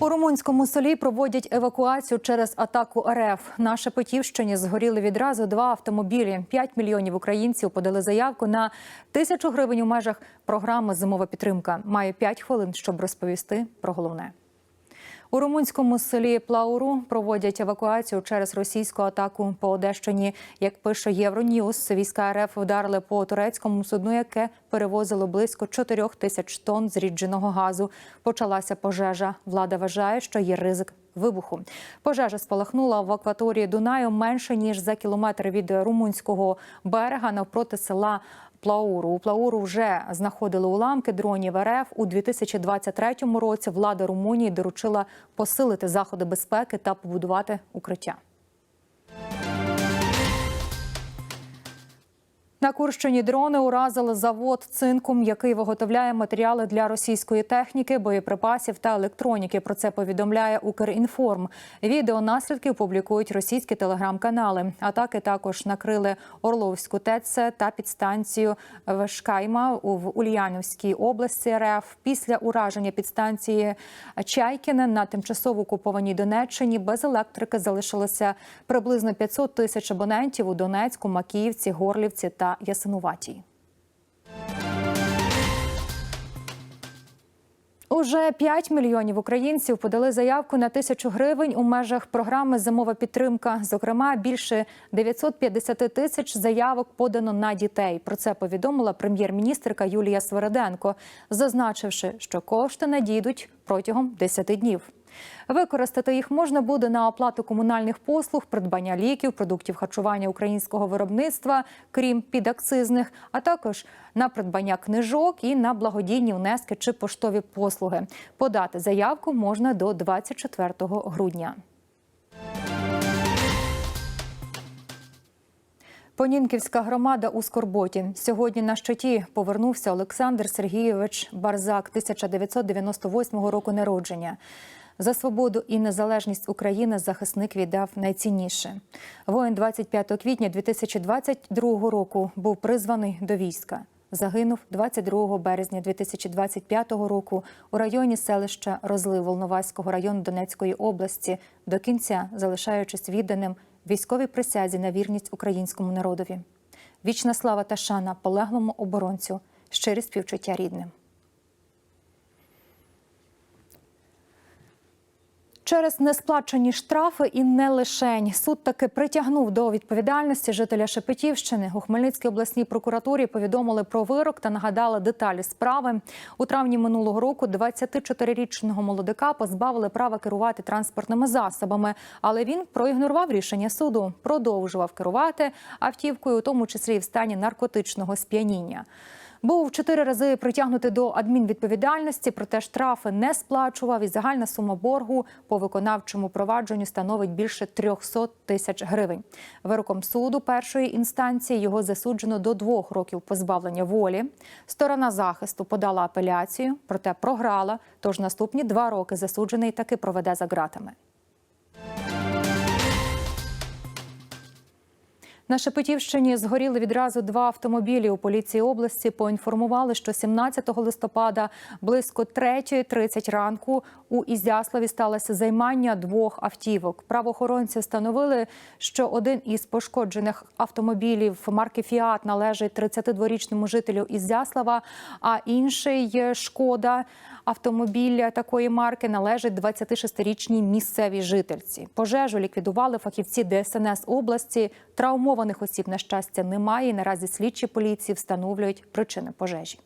У румунському селі проводять евакуацію через атаку РФ. На Шепетівщині згоріли відразу два автомобілі. П'ять мільйонів українців подали заявку на тисячу гривень у межах програми Зимова підтримка. Маю п'ять хвилин, щоб розповісти про головне. У румунському селі Плауру проводять евакуацію через російську атаку по Одещині. Як пише Євроньюз, війська РФ вдарили по турецькому судну, яке перевозило близько 4 тисяч тонн зрідженого газу. Почалася пожежа. Влада вважає, що є ризик вибуху. Пожежа спалахнула в акваторії Дунаю менше ніж за кілометр від румунського берега навпроти села. Плауру у Плауру вже знаходили уламки дронів РФ у 2023 році. Влада Румунії доручила посилити заходи безпеки та побудувати укриття. На Курщині дрони уразили завод цинкум, який виготовляє матеріали для російської техніки, боєприпасів та електроніки. Про це повідомляє Укрінформ. Відео наслідків публікують російські телеграм-канали. Атаки також накрили Орловську ТЕЦ та підстанцію Вешкайма в Ульяновській області РФ. Після ураження підстанції Чайкіне на тимчасово окупованій Донеччині без електрики залишилося приблизно 500 тисяч абонентів у Донецьку, Макіївці, Горлівці та Ясинуватій. Уже 5 мільйонів українців подали заявку на тисячу гривень у межах програми Зимова підтримка. Зокрема, більше 950 тисяч заявок подано на дітей. Про це повідомила прем'єр-міністрка Юлія Свереденко, зазначивши, що кошти надійдуть протягом 10 днів. Використати їх можна буде на оплату комунальних послуг, придбання ліків, продуктів харчування українського виробництва, крім підакцизних, а також на придбання книжок і на благодійні внески чи поштові послуги. Подати заявку можна до 24 грудня. Понінківська громада у Скорботі. Сьогодні на щиті повернувся Олександр Сергійович Барзак, 1998 року народження. За свободу і незалежність України захисник віддав найцінніше. Воїн 25 квітня 2022 року був призваний до війська. Загинув 22 березня 2025 року у районі селища Розлив Волноваського району Донецької області, до кінця залишаючись відданим військовій присязі на вірність українському народові. Вічна слава та шана полеглому оборонцю, щирі співчуття рідним. Через несплачені штрафи і не лишень суд таки притягнув до відповідальності жителя Шепетівщини. У Хмельницькій обласній прокуратурі повідомили про вирок та нагадали деталі справи. У травні минулого року 24-річного молодика позбавили права керувати транспортними засобами, але він проігнорував рішення суду, продовжував керувати автівкою, у тому числі і в стані наркотичного сп'яніння. Був чотири рази притягнутий до адмінвідповідальності, проте штрафи не сплачував. І загальна сума боргу по виконавчому провадженню становить більше 300 тисяч гривень. Вироком суду першої інстанції його засуджено до двох років позбавлення волі. Сторона захисту подала апеляцію, проте програла. Тож наступні два роки засуджений таки проведе за ґратами. На Шепетівщині згоріли відразу два автомобілі. У поліції області поінформували, що 17 листопада близько 3.30 ранку у Ізяславі сталося займання двох автівок. Правоохоронці встановили, що один із пошкоджених автомобілів марки Фіат належить 32-річному жителю Ізяслава, а інший шкода автомобіль такої марки належить 26-річній місцевій жительці. Пожежу ліквідували фахівці ДСНС області. Травмованих осіб, на щастя, немає. І наразі слідчі поліції встановлюють причини пожежі.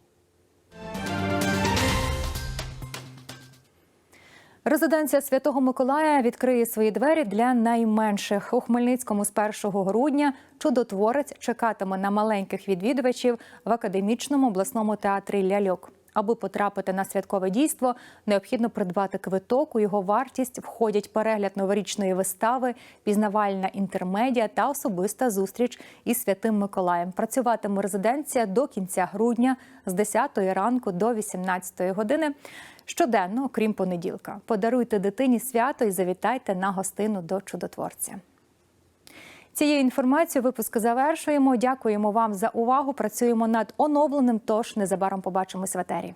Резиденція Святого Миколая відкриє свої двері для найменших у Хмельницькому з 1 грудня. Чудотворець чекатиме на маленьких відвідувачів в академічному обласному театрі Ляльок. Аби потрапити на святкове дійство, необхідно придбати квиток. У його вартість входять перегляд новорічної вистави, пізнавальна інтермедія та особиста зустріч із святим Миколаєм. Працюватиме резиденція до кінця грудня з 10 ранку до 18 години. Щоденно, окрім понеділка, подаруйте дитині свято і завітайте на гостину до чудотворця. Цією інформацією випуск завершуємо. Дякуємо вам за увагу. Працюємо над оновленим. Тож незабаром побачимось в етері.